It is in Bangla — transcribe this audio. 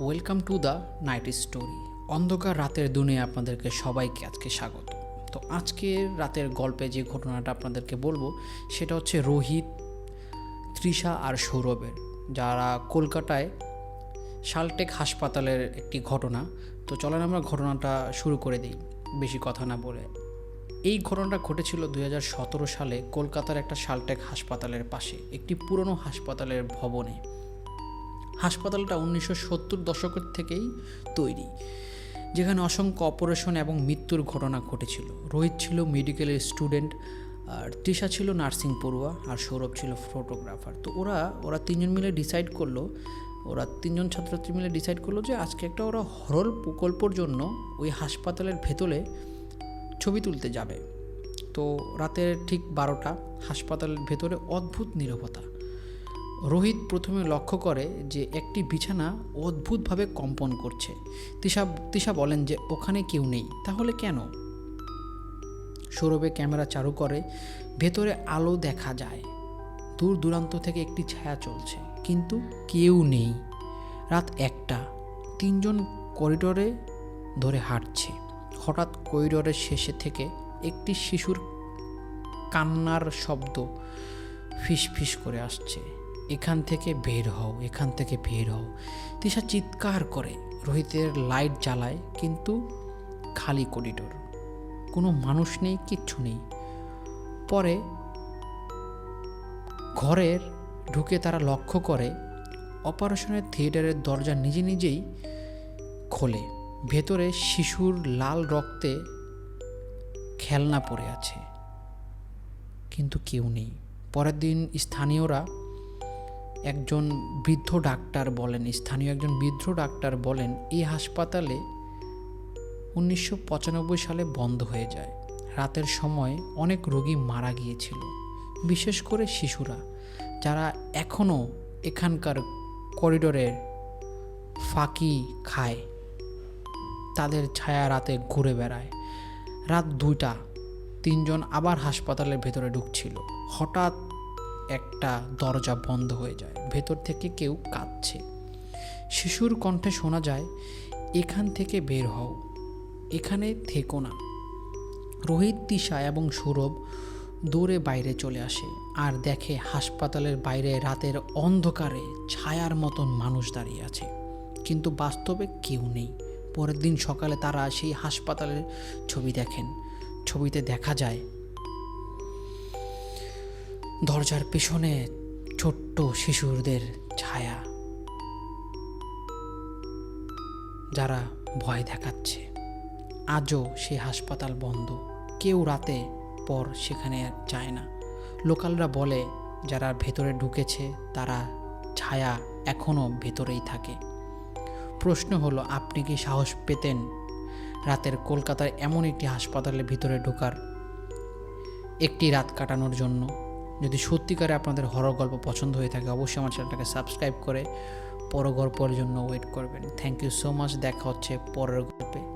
Welcome to the night story অন্ধকার রাতের দুনিয়া আপনাদেরকে সবাইকে আজকে স্বাগত। তো আজকের রাতের গল্পে যে ঘটনাটা আপনাদেরকে বলব, সেটা হচ্ছে রোহিত, তৃষা আর সৌরভের, যারা কলকাতায় শালটেক হাসপাতালের একটি ঘটনা। তো চলেন আমরা ঘটনাটা শুরু করে দিই, বেশি কথা না বলে। এই ঘটনাটা ঘটেছিল দুই হাজার সতেরো সালে কলকাতার একটা শালটেক হাসপাতালের পাশে, একটি পুরনো হাসপাতালের ভবনে। হাসপাতালটা উনিশশো সত্তর দশকের থেকেই তৈরি, যেখানে অসংখ্য অপারেশন এবং মৃত্যুর ঘটনা ঘটেছিল। রোহিত ছিল মেডিকেলের স্টুডেন্ট, আর তৃষা ছিল নার্সিং পড়ুয়া, আর সৌরভ ছিল ফটোগ্রাফার। তো ওরা ওরা তিনজন মিলে ডিসাইড করল, ওরা তিনজন ছাত্রছাত্রী মিলে ডিসাইড করল যে আজকে একটা ওরা হরল প্রকল্পর জন্য ওই হাসপাতালের ভেতরে ছবি তুলতে যাবে। তো রাতের ঠিক বারোটা, হাসপাতালের ভেতরে অদ্ভুত নীরবতা। রোহিত প্রথমে লক্ষ্য করে যে একটি বিছানা অদ্ভুতভাবে কম্পন করছে। তিশা তিশা বলেন যে, ওখানে কেউ নেই, তাহলে কেন? সৌরভে ক্যামেরা চালু করে, ভেতরে আলো দেখা যায়। দূর দূরান্ত থেকে একটি ছায়া চলছে, কিন্তু কেউ নেই। রাত একটা, তিনজন করিডোরে ধরে হাঁটছে। হঠাৎ করিডোরের শেষে থেকে একটি শিশুর কান্নার শব্দ ফিস ফিস করে আসছে। এখান থেকে বের হও, এখান থেকে বের হও। তিশা চিৎকার করে, রোহিতের লাইট জ্বালায়, কিন্তু খালি করিডোর। কোনো মানুষ নেই, কিচ্ছু নেই। পরে ঘরের ঢুকে তারা লক্ষ্য করে, অপারেশনের থিয়েটারের দরজা নিজে নিজেই খোলে। ভেতরে শিশুর লাল রক্তে খেলনা পড়ে আছে, কিন্তু কেউ নেই। পরের দিন স্থানীয়রা একজন বৃদ্ধ ডাক্তার বলেন, স্থানীয় একজন বৃদ্ধ ডাক্তার বলেন, এই হাসপাতালে উনিশশো পঁচানব্বই সালে বন্ধ হয়ে যায়। রাতের সময় অনেক রোগী মারা গিয়েছিল, বিশেষ করে শিশুরা, যারা এখনও এখানকার করিডোরের ফাঁকি খায়। তাদের ছায়া রাতে ঘুরে বেড়ায়। রাত দুইটা, তিনজন আবার হাসপাতালের ভেতরে ঢুকছিল। হঠাৎ একটা দরজা বন্ধ হয়ে যায়, ভেতর থেকে কেউ কাঁদছে। শিশুর কণ্ঠে শোনা যায়, এখান থেকে বের হও, এখানে থেকো না। রোহিত, তিশা এবং সৌরভ দৌড়ে বাইরে চলে আসে আর দেখে হাসপাতালের বাইরে রাতের অন্ধকারে ছায়ার মতন মানুষ দাঁড়িয়ে আছে। কিন্তু বাস্তবে কেউ নেই। পরের দিন সকালে তারা সেই হাসপাতালের ছবি দেখেন। ছবিতে দেখা যায় দরজার পেছনে ছোট্ট শিশুদের ছায়া, যারা ভয় দেখাচ্ছে। আজও সেই হাসপাতাল বন্ধ। কেউ রাতে পর সেখানে যায় না। লোকালরা বলে, যারা ভেতরে ঢুকেছে, তারা ছায়া এখনও ভেতরেই থাকে। প্রশ্ন হলো, আপনি কি সাহস পেতেন রাতের কলকাতার এমন একটি হাসপাতালের ভিতরে ঢোকার? একটি রাত কাটানোর জন্য। যদি সত্যিকারে আপনাদের হরর গল্প পছন্দ হয়ে থাকে, অবশ্যই আমার চ্যানেলটাকে সাবস্ক্রাইব করে পর গল্পের জন্য ওয়েট করবেন। থ্যাংক ইউ সো মাচ দেখা হচ্ছে পরের গল্পে।